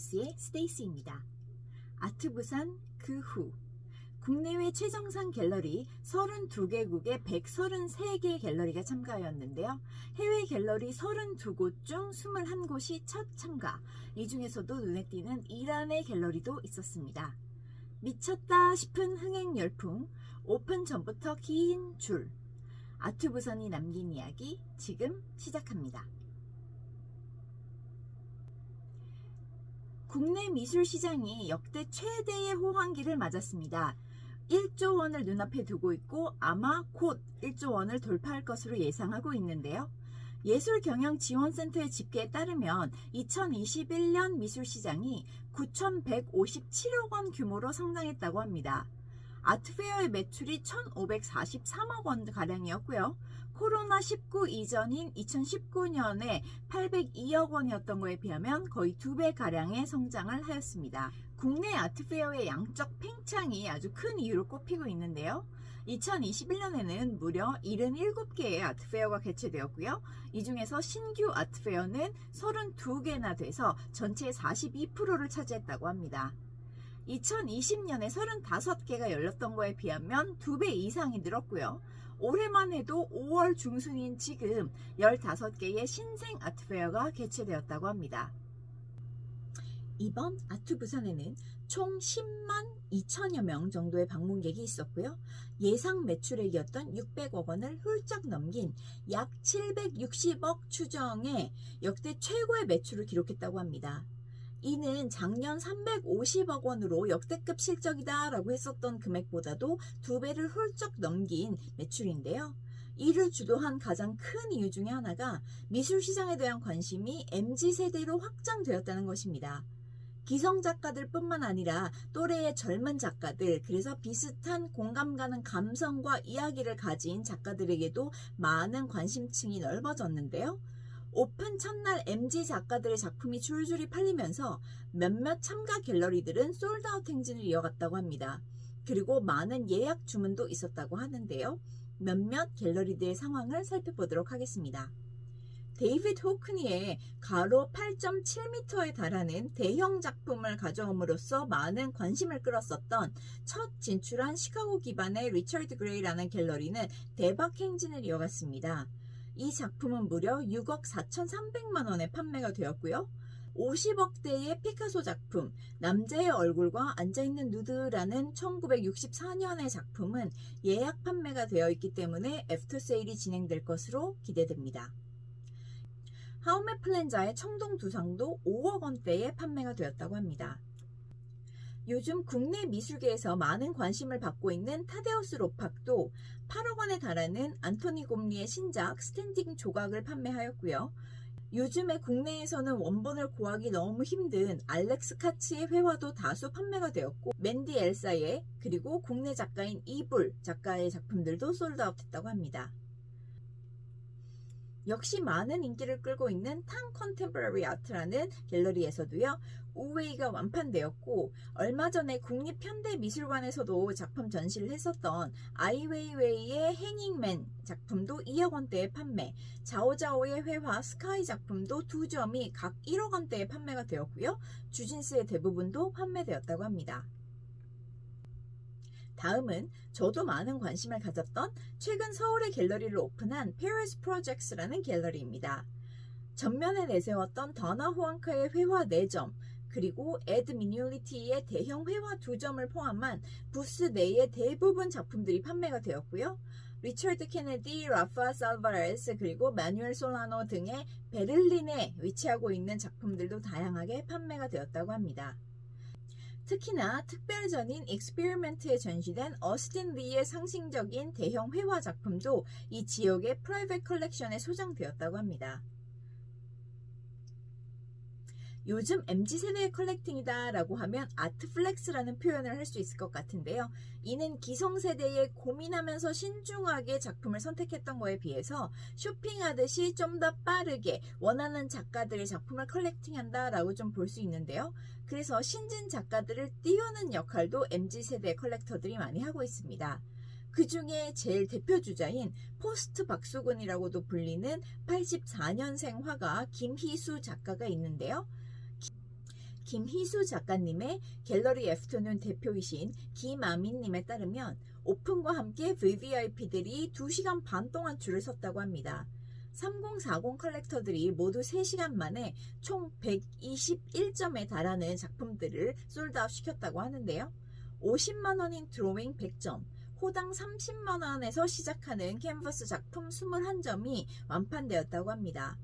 뉴스의 스테이시입니다. 아트부산 그 후. 국내외 최정상 갤러리 32개국의 133개 갤러리가 참가하였는데요. 해외 갤러리 32곳 중 21곳이 첫 참가. 이 중에서도 눈에 띄는 이란의 갤러리도 있었습니다. 미쳤다 싶은 흥행 열풍, 오픈 전부터 긴 줄. 아트부산이 남긴 이야기 지금 시작합니다. 국내 미술 시장이 역대 최대의 호황기를 맞았습니다. 1조 원을 눈앞에 두고 있고 아마 곧 1조 원을 돌파할 것으로 예상하고 있는데요. 예술경영지원센터의 집계에 따르면 2021년 미술 시장이 9,157억 원 규모로 성장했다고 합니다. 아트페어의 매출이 1,543억 원 가량이었고요. 코로나19 이전인 2019년에 802억 원이었던 거에 비하면 거의 두 배 가량의 성장을 하였습니다. 국내 아트페어의 양적 팽창이 아주 큰 이유로 꼽히고 있는데요. 2021년에는 무려 77개의 아트페어가 개최되었고요. 이 중에서 신규 아트페어는 32개나 돼서 전체의 42%를 차지했다고 합니다. 2020년에 35개가 열렸던 거에 비하면 2배 이상이 늘었고요. 올해만 해도 5월 중순인 지금 15개의 신생 아트페어가 개최되었다고 합니다. 이번 아트 부산에는 총 10만 2천여 명 정도의 방문객이 있었고요. 예상 매출액이었던 600억 원을 훌쩍 넘긴 약 760억 추정의 역대 최고의 매출을 기록했다고 합니다. 이는 작년 350억 원으로 역대급 실적이다라고 했었던 금액보다도 두 배를 훌쩍 넘긴 매출인데요. 이를 주도한 가장 큰 이유 중에 하나가 미술 시장에 대한 관심이 MZ 세대로 확장되었다는 것입니다. 기성 작가들 뿐만 아니라 또래의 젊은 작가들, 그래서 비슷한 공감 가는 감성과 이야기를 가진 작가들에게도 많은 관심층이 넓어졌는데요. 오픈 첫날 MG 작가들의 작품이 줄줄이 팔리면서 몇몇 참가 갤러리들은 솔드아웃 행진을 이어갔다고 합니다. 그리고 많은 예약 주문도 있었다고 하는데요. 몇몇 갤러리들의 상황을 살펴보도록 하겠습니다. 데이비드 호크니의 가로 8.7m에 달하는 대형 작품을 가져옴으로써 많은 관심을 끌었었던 첫 진출한 시카고 기반의 리처드 그레이라는 갤러리는 대박 행진을 이어갔습니다. 이 작품은 무려 6억 4,300만 원에 판매가 되었고요. 50억대의 피카소 작품 남자의 얼굴과 앉아있는 누드라는 1964년의 작품은 예약 판매가 되어 있기 때문에 애프터 세일이 진행될 것으로 기대됩니다. 하우메 플랜자의 청동 두상도 5억 원대에 판매가 되었다고 합니다. 요즘 국내 미술계에서 많은 관심을 받고 있는 타데우스 로팍도 8억 원에 달하는 안토니 곰리의 신작 스탠딩 조각을 판매하였고요. 요즘에 국내에서는 원본을 구하기 너무 힘든 알렉스 카츠의 회화도 다수 판매가 되었고 맨디 엘사의 그리고 국내 작가인 이불 작가의 작품들도 솔드아웃했다고 합니다. 역시 많은 인기를 끌고 있는 탕 컨템퍼러리 아트라는 갤러리에서도요. 우웨이가 완판되었고 얼마 전에 국립현대미술관에서도 작품 전시를 했었던 아이웨이웨이의 행잉맨 작품도 2억 원대에 판매 자오자오의 회화 스카이 작품도 두 점이 각 1억 원대에 판매가 되었고요. 주진스의 대부분도 판매되었다고 합니다. 다음은 저도 많은 관심을 가졌던 최근 서울의 갤러리를 오픈한 Paris Projects라는 갤러리입니다. 전면에 내세웠던 더나 호앙카의 회화 4점, 그리고 에드 미뉴리티의 대형 회화 2점을 포함한 부스 내의 대부분 작품들이 판매가 되었고요. 리처드 케네디, 라파 살바레스, 그리고 마뉴엘 솔라노 등의 베를린에 위치하고 있는 작품들도 다양하게 판매가 되었다고 합니다. 특히나 특별전인 익스페리멘트에 전시된 어스틴 리의 상징적인 대형 회화 작품도 이 지역의 프라이빗 컬렉션에 소장되었다고 합니다. 요즘 MZ세대의 컬렉팅이다 라고 하면 아트플렉스라는 표현을 할 수 있을 것 같은데요. 이는 기성 세대의 고민하면서 신중하게 작품을 선택했던 거에 비해서 쇼핑하듯이 좀 더 빠르게 원하는 작가들의 작품을 컬렉팅한다 라고 좀 볼 수 있는데요. 그래서 신진 작가들을 띄우는 역할도 MZ세대 컬렉터들이 많이 하고 있습니다. 그 중에 제일 대표 주자인 포스트 박수근이라고도 불리는 84년생 화가 김희수 작가가 있는데요. 김희수 작가님의 갤러리 애프터눈 대표이신 김아민님에 따르면 오픈과 함께 VVIP들이 2시간 반 동안 줄을 섰다고 합니다. 3040 컬렉터들이 모두 3시간 만에 총 121점에 달하는 작품들을 솔드아웃 시켰다고 하는데요. 50만원인 드로잉 100점, 호당 30만원에서 시작하는 캔버스 작품 21점이 완판되었다고 합니다.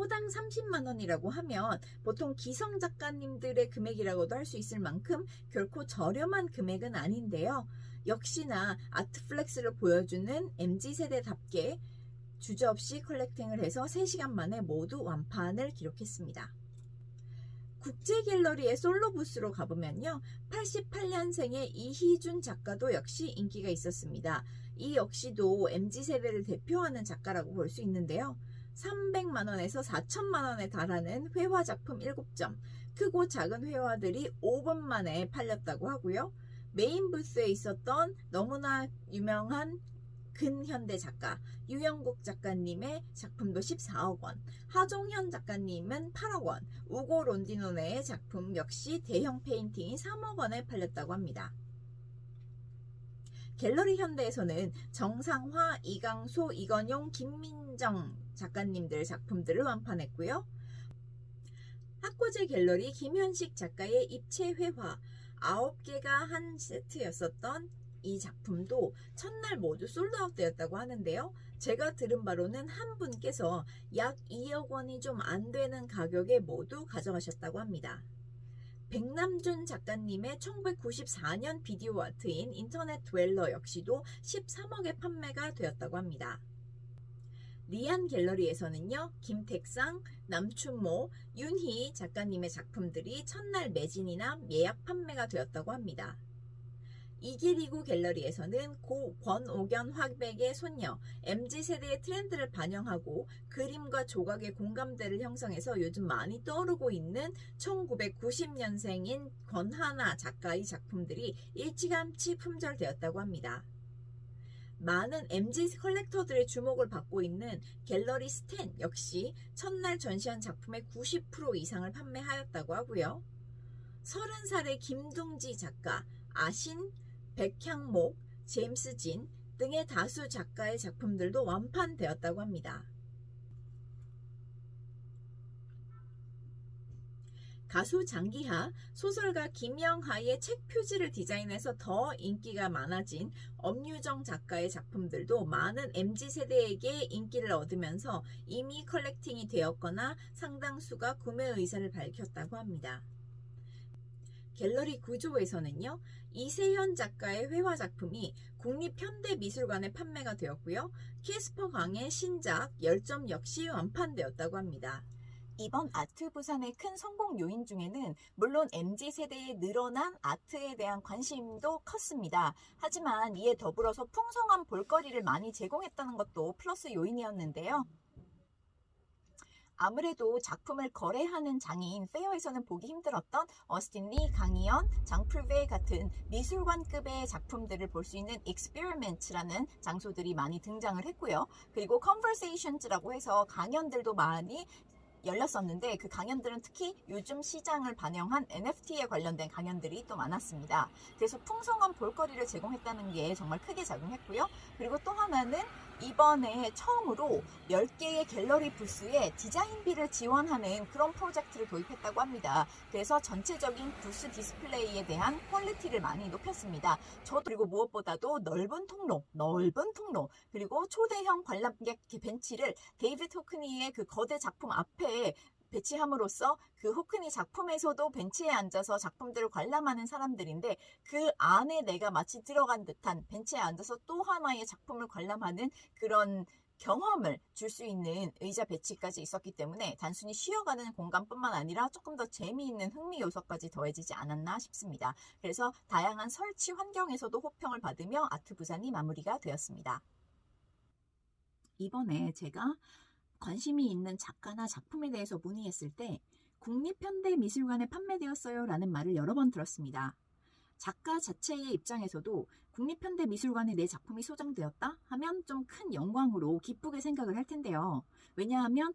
호당 30만 원이라고 하면 보통 기성 작가님들의 금액이라고도 할 수 있을 만큼 결코 저렴한 금액은 아닌데요. 역시나 아트플렉스를 보여주는 MZ세대답게 주저없이 컬렉팅을 해서 3시간 만에 모두 완판을 기록했습니다. 국제 갤러리의 솔로 부스로 가보면요. 88년생의 이희준 작가도 역시 인기가 있었습니다. 이 역시도 MZ세대를 대표하는 작가라고 볼 수 있는데요. 300만원에서 4천만원에 달하는 회화 작품 7점, 크고 작은 회화들이 5분 만에 팔렸다고 하고요. 메인 부스에 있었던 너무나 유명한 근현대 작가 유영국 작가님의 작품도 14억 원, 하종현 작가님은 8억 원, 우고 론디노네의 작품 역시 대형 페인팅이 3억 원에 팔렸다고 합니다. 갤러리 현대에서는 정상화, 이강소, 이건용, 김민정 작가님들 작품들을 완판했고요. 학고제 갤러리 김현식 작가의 입체 회화 9개가 한 세트였었던 이 작품도 첫날 모두 솔드아웃 되었다고 하는데요. 제가 들은 바로는 한 분께서 약 2억 원이 좀 안 되는 가격에 모두 가져가셨다고 합니다. 백남준 작가님의 1994년 비디오 아트인 인터넷 웰러 역시도 13억에 판매가 되었다고 합니다. 리안 갤러리에서는요, 김택상, 남춘모, 윤희 작가님의 작품들이 첫날 매진이나 예약 판매가 되었다고 합니다. 이길이구 갤러리에서는 고 권오견 화백의 손녀, MZ세대의 트렌드를 반영하고 그림과 조각의 공감대를 형성해서 요즘 많이 떠오르고 있는 1990년생인 권하나 작가의 작품들이 일찌감치 품절되었다고 합니다. 많은 MZ 컬렉터들의 주목을 받고 있는 갤러리 스탠 역시 첫날 전시한 작품의 90% 이상을 판매하였다고 하고요. 30살의 김둥지 작가, 아신, 백향목, 제임스 진 등의 다수 작가의 작품들도 완판되었다고 합니다. 가수 장기하, 소설가 김영하의 책 표지를 디자인해서 더 인기가 많아진 엄유정 작가의 작품들도 많은 MZ세대에게 인기를 얻으면서 이미 컬렉팅이 되었거나 상당수가 구매 의사를 밝혔다고 합니다. 갤러리 구조에서는요, 이세현 작가의 회화 작품이 국립현대미술관에 판매가 되었고요, 캐스퍼 강의 신작 열점 역시 완판되었다고 합니다. 이번 아트 부산의 큰 성공 요인 중에는 물론 MZ 세대의 늘어난 아트에 대한 관심도 컸습니다. 하지만 이에 더불어서 풍성한 볼거리를 많이 제공했다는 것도 플러스 요인이었는데요. 아무래도 작품을 거래하는 장인 페어에서는 보기 힘들었던 어스틴 리, 강희연, 장풀베 같은 미술관급의 작품들을 볼 수 있는 익스페리멘트라는 장소들이 많이 등장을 했고요. 그리고 컨버세이션즈라고 해서 강연들도 많이 열렸었는데 그 강연들은 특히 요즘 시장을 반영한 NFT에 관련된 강연들이 또 많았습니다. 그래서 풍성한 볼거리를 제공했다는 게 정말 크게 작용했고요. 그리고 또 하나는 이번에 처음으로 10개의 갤러리 부스에 디자인비를 지원하는 그런 프로젝트를 도입했다고 합니다. 그래서 전체적인 부스 디스플레이에 대한 퀄리티를 많이 높였습니다. 저 그리고 무엇보다도 넓은 통로, 넓은 통로, 그리고 초대형 관람객 벤치를 데이비드 호크니의 그 거대 작품 앞에 배치함으로써 그 호크니 작품에서도 벤치에 앉아서 작품들을 관람하는 사람들인데 그 안에 내가 마치 들어간 듯한 벤치에 앉아서 또 하나의 작품을 관람하는 그런 경험을 줄 수 있는 의자 배치까지 있었기 때문에 단순히 쉬어가는 공간뿐만 아니라 조금 더 재미있는 흥미 요소까지 더해지지 않았나 싶습니다. 그래서 다양한 설치 환경에서도 호평을 받으며 아트 부산이 마무리가 되었습니다. 이번에 제가 관심이 있는 작가나 작품에 대해서 문의했을 때 국립현대미술관에 판매되었어요 라는 말을 여러 번 들었습니다. 작가 자체의 입장에서도 국립현대미술관에 내 작품이 소장되었다 하면 좀 큰 영광으로 기쁘게 생각을 할 텐데요. 왜냐하면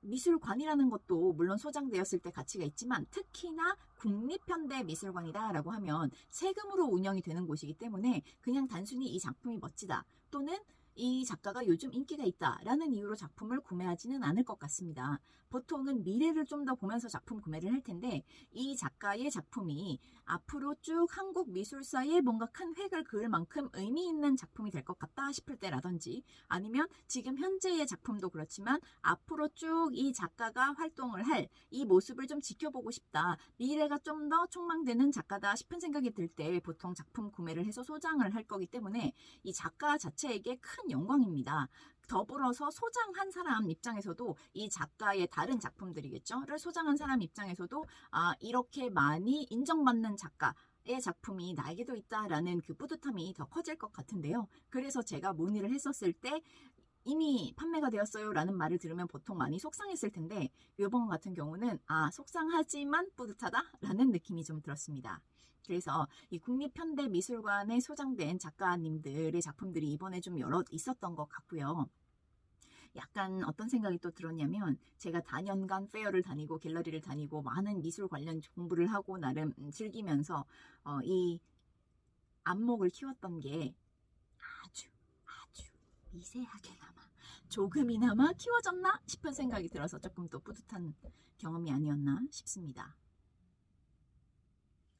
미술관이라는 것도 물론 소장되었을 때 가치가 있지만 특히나 국립현대미술관이다라고 하면 세금으로 운영이 되는 곳이기 때문에 그냥 단순히 이 작품이 멋지다 또는 이 작가가 요즘 인기가 있다라는 이유로 작품을 구매하지는 않을 것 같습니다. 보통은 미래를 좀 더 보면서 작품 구매를 할 텐데 이 작가의 작품이 앞으로 쭉 한국 미술사에 뭔가 큰 획을 그을 만큼 의미 있는 작품이 될 것 같다 싶을 때라든지 아니면 지금 현재의 작품도 그렇지만 앞으로 쭉 이 작가가 활동을 할 이 모습을 좀 지켜보고 싶다. 미래가 좀 더 촉망되는 작가다 싶은 생각이 들 때 보통 작품 구매를 해서 소장을 할 거기 때문에 이 작가 자체에게 큰 영광입니다. 더불어서 소장한 사람 입장에서도 이 작가의 다른 작품들이겠죠.를 소장한 사람 입장에서도 아 이렇게 많이 인정받는 작가 의 작품이 나에게도 있다라는 그 뿌듯함이 더 커질 것 같은데요. 그래서 제가 문의를 했었을 때 이미 판매가 되었어요 라는 말을 들으면 보통 많이 속상했을 텐데 이번 같은 경우는 아 속상하지만 뿌듯하다 라는 느낌이 좀 들었습니다. 그래서 이 국립현대미술관에 소장된 작가님들의 작품들이 이번에 좀 여러 있었던 것 같고요. 약간 어떤 생각이 또 들었냐면 제가 다년간 페어를 다니고 갤러리를 다니고 많은 미술 관련 공부를 하고 나름 음, 즐기면서 어, 이 안목을 키웠던 게 아주 아주 미세하게나마 조금이나마 키워졌나 싶은 생각이 들어서 조금 또 뿌듯한 경험이 아니었나 싶습니다.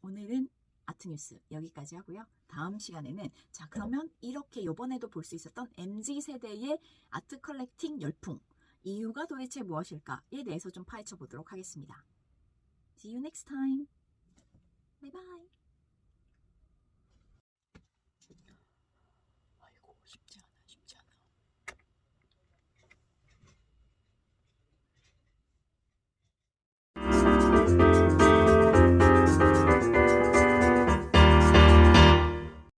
오늘은 아트뉴스 여기까지 하고요. 다음 시간에는 자 그러면 이렇게 요번에도 볼 수 있었던 MZ 세대의 아트 컬렉팅 열풍 이유가 도대체 무엇일까에 대해서 좀 파헤쳐 보도록 하겠습니다. See you next time. Bye bye.